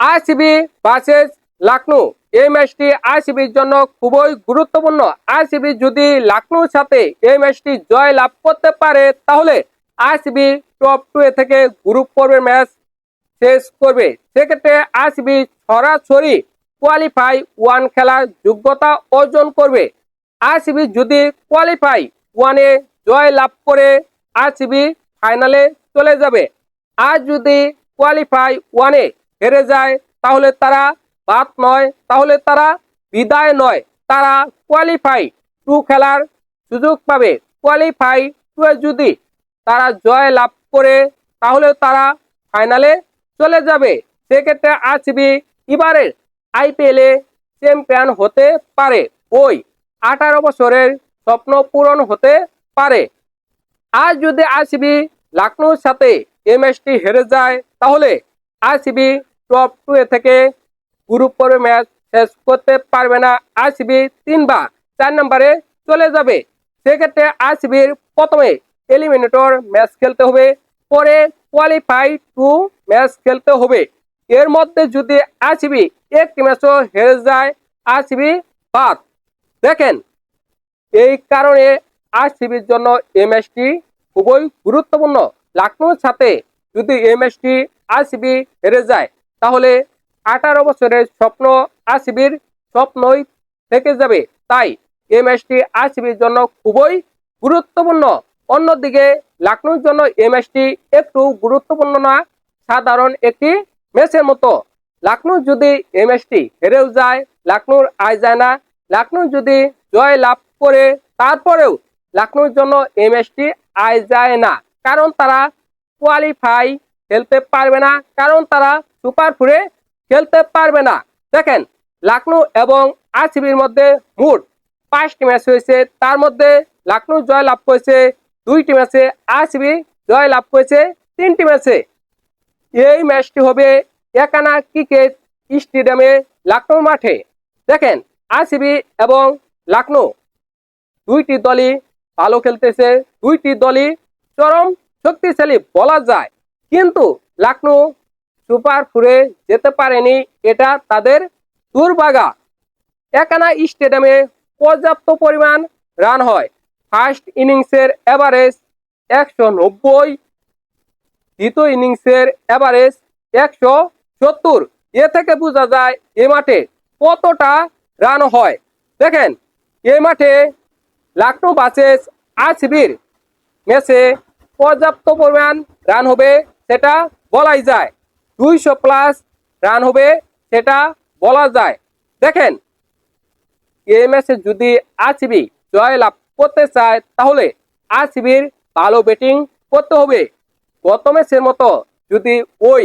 RCB versus Lucknow এই ম্যাচটি আরসিবির জন্য খুবই গুরুত্বপূর্ণ। আরসিবি যদি লখনৌর সাথে এই ম্যাচটি জয় লাভ করতে পারে, তাহলে আরসিবি টপ টু এ থেকে গ্রুপ পর্বের ম্যাচ শেষ করবে। সেক্ষেত্রে আরসিবি সরাসরি কোয়ালিফাই ওয়ান খেলার যোগ্যতা অর্জন করবে। আরসিবি যদি কোয়ালিফাই ওয়ানে জয় লাভ করে আরসিবি ফাইনালে চলে যাবে। আর যদি কোয়ালিফাই ওয়ানে হেরে যায়, তাহলে তারা বাদ নয়, তাহলে তারা বিদায় নয়। তারা কোয়ালিফাই টু খেলার সুযোগ পাবে। কোয়ালিফাই টু যদি তারা জয় লাভ করে, তাহলে তারা ফাইনালে চলে যাবে। সেক্ষেত্রে আরসিবি এবারের আইপিএল চ্যাম্পিয়ন হতে পারে। ওই আঠারো বছরের স্বপ্ন পূরণ হতে পারে। আর যদি আরসিবি লখনৌর সাথে এই ম্যাচটি হেরে যায়, তাহলে আরসিবি টপ টু এ থেকে গ্রুপ পর্বে ম্যাচ শেষ করতে পারবে না। আরসিবি তিনবার চার নম্বরে চলে যাবে। সেক্ষেত্রে আরসিবির প্রথমে এলিমিনেটর ম্যাচ খেলতে হবে, পরে কোয়ালিফাই টু ম্যাচ খেলতে হবে। এর মধ্যে যদি আরসিবি একটি ম্যাচও হেরে যায় আরসিবি বাদ। দেখেন, এই কারণে আরসিবির জন্য এই ম্যাচটি খুবই গুরুত্বপূর্ণ। লখনৌর সাথে যদি এই ম্যাচটি আরসিবি হেরে যায়, তাহলে আঠারো বছরের স্বপ্ন আরসিবির স্বপ্নই থেকে যাবে। তাই এই ম্যাচটি আরসিবির জন্য খুবই গুরুত্বপূর্ণ। অন্যদিকে লখনৌর জন্য এই ম্যাচটি একটু গুরুত্বপূর্ণ না, সাধারণ একটি ম্যাচের মতো। লখনৌ যদি এই ম্যাচটি হেরেও যায় লখনৌর আয় যায় না। লখনৌ যদি জয় লাভ করে, তারপরেও লখনৌর জন্য এই ম্যাচটি আয় যায় না। কারণ তারা কোয়ালিফাই খেলতে পারবে না, কারণ তারা সুপার ফোরে খেলতে পারবে না। দেখেন লখনৌ এবং আরসিবির মধ্যে মোট পাঁচটি ম্যাচ হয়েছে। তার মধ্যে লখনৌ জয় লাভ করেছে দুইটি ম্যাচে আরসিবি জয় লাভ করেছে তিনটি ম্যাচে এই ম্যাচটি হবে একানা ক্রিকেট স্টেডিয়ামে লখনৌ মাঠে। দেখেন, আরসিবি এবং লখনৌ দুইটি দলই ভালো খেলতেছে, দুইটি দলই চরম শক্তিশালী বলা যায়। কিন্তু লখনৌ সুপার ফোরে যেতে পারেনি, এটা তাদের দুর্ভাগা একানা স্টেডিয়ামে পর্যাপ্ত পরিমাণ রান হয়। ফার্স্ট ইনিংসের এভারেজ একশো নব্বই, দ্বিতীয় ইনিংসের এভারেজ একশো সত্তর। এ থেকে বোঝা যায় এ মাঠে কতটা রান হয়। দেখেন, এ মাঠে লখনৌ বাসেস আরসিবির ম্যাচে পর্যাপ্ত পরিমাণ রান হবে, সেটা বলাই যায়। দুইশো প্লাস রান হবে, সেটা বলা যায়। দেখেন এই ম্যাচে যদি আরসিবি জয় লাভ করতে চায়, তাহলে আরসিবির ভালো ব্যাটিং করতে হবে। গত ম্যাচের মতো যদি ওই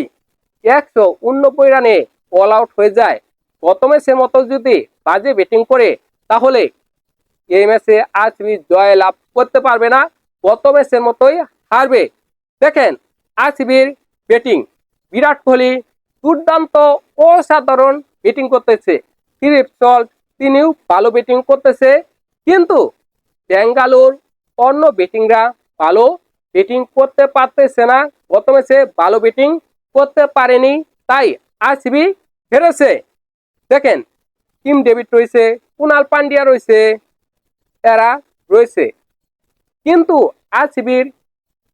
একশো উননব্বই রানে অল আউট হয়ে যায়, গত ম্যাচের মতো যদি বাজে ব্যাটিং করে, তাহলে এই ম্যাচে আরসিবি জয় লাভ করতে পারবে না। গত ম্যাচের মতোই হারবে। দেখেন আরসিবির ব্যাটিং, বিরাট কোহলি দুর্দান্ত অসাধারণ ব্যাটিং করতেছে। ফিলিপ সল্ট তিনিও ভালো ব্যাটিং করতেছে। কিন্তু বেঙ্গালোর অন্য ব্যাটিংরা ভালো ব্যাটিং করতে পারতেছে না। গত ম্যাচে ভালো ব্যাটিং করতে পারেনি, তাই আরসিবি হেরেছে। দেখেন টিম ডেভিড রয়েছে, কুনাল পান্ডিয়া রয়েছে, এরা রয়েছে। কিন্তু আরসিবির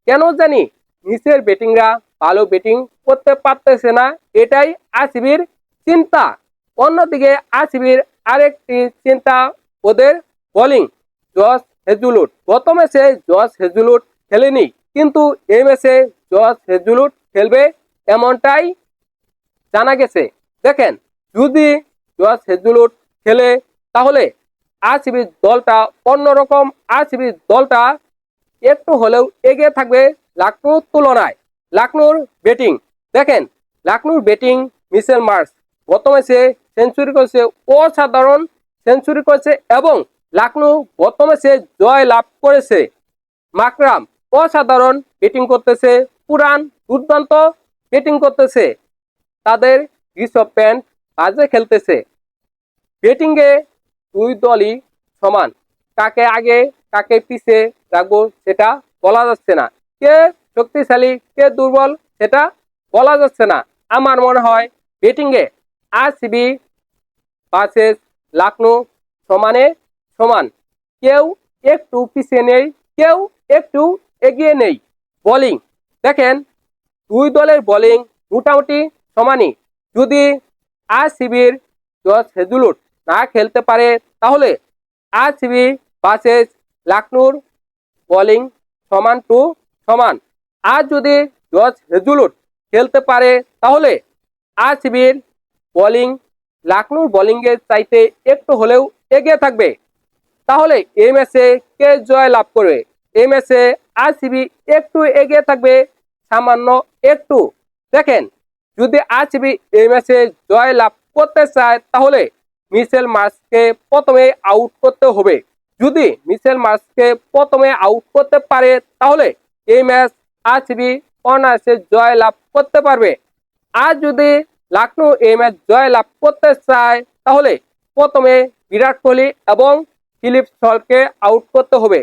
কেন জানি নিচের ব্যাটিংরা ভালো ব্যাটিং করতে পারতেছে না, এটাই আরসিবির চিন্তা। অন্যদিকে আরসিবির আরেকটি চিন্তা ওদের বোলিং জস হেজুলুট। গত ম্যাচে জস হেজুলুট খেলেনি, কিন্তু এই ম্যাচে জস হেজুলুট খেলবে এমনটাই জানা গেছে। দেখেন, যদি জস হেজুলুট খেলে, তাহলে আরসিবির দলটা অন্যরকম। আরসিবির দলটা একটু হলেও এগিয়ে থাকবে লখনৌর তুলনায়। লখনৌর ব্যাটিং দেখেন লখনৌর ব্যাটিং মিসেল মার্স। গত ম্যাচে সেঞ্চুরি করেছে অসাধারণ সেঞ্চুরি করেছে এবং লখনৌ গত ম্যাচে জয় লাভ করেছে। মাকরাম অসাধারণ ব্যাটিং করতেছে পুরান দুর্দান্ত ব্যাটিং করতেছে। তাদের ঋষভ প্যান্ট বাজে খেলতেছে। ব্যাটিংয়ে দুই দলই সমান। কাকে আগে, কাকে পিছে রাখব, সেটা বলা যাচ্ছে না। কে শক্তিশালী, কে দুর্বল, সেটা বলা যাচ্ছে না। আমার মনে হয় ব্যাটিংয়ে আরসিবি ভার্সেস লখনৌ সমানে সমান। কেউ একটু পিছিয়ে নেই, কেউ একটু এগিয়ে নেই। বোলিং, দেখেন, দুই দলের বোলিং মোটামুটি সমানই। যদি আরসিবির জস হেজুলুট না খেলতে পারে, তাহলে আরসিবি ভার্সেস লখনৌর বোলিং সমান টু সমান। আর যদি জস হেজুলুট খেলতে পারে, তাহলে আরসিবির বোলিং লখনৌর বোলিংয়ের চাইতে একটু হলেও এগিয়ে থাকবে। তাহলে এই ম্যাচে কে জয় লাভ করবে? এই ম্যাচে আরসিবি একটু এগিয়ে থাকবে, সামান্য একটু। দেখেন, যদি আরসিবি এই ম্যাচে জয় লাভ করতে চায়, তাহলে মিসেল মার্সকে প্রথমে আউট করতে হবে। যদি মিসেল মার্সকে প্রথমে আউট করতে পারে, তাহলে এই ম্যাচ আরসিবি অনায়াসে জয় লাভ করতে পারবে। আর যদি লখনৌ এই ম্যাচ জয় লাভ করতে চায়, তাহলে প্রথমে বিরাট কোহলি এবং ফিলিপ সলকে আউট করতে হবে।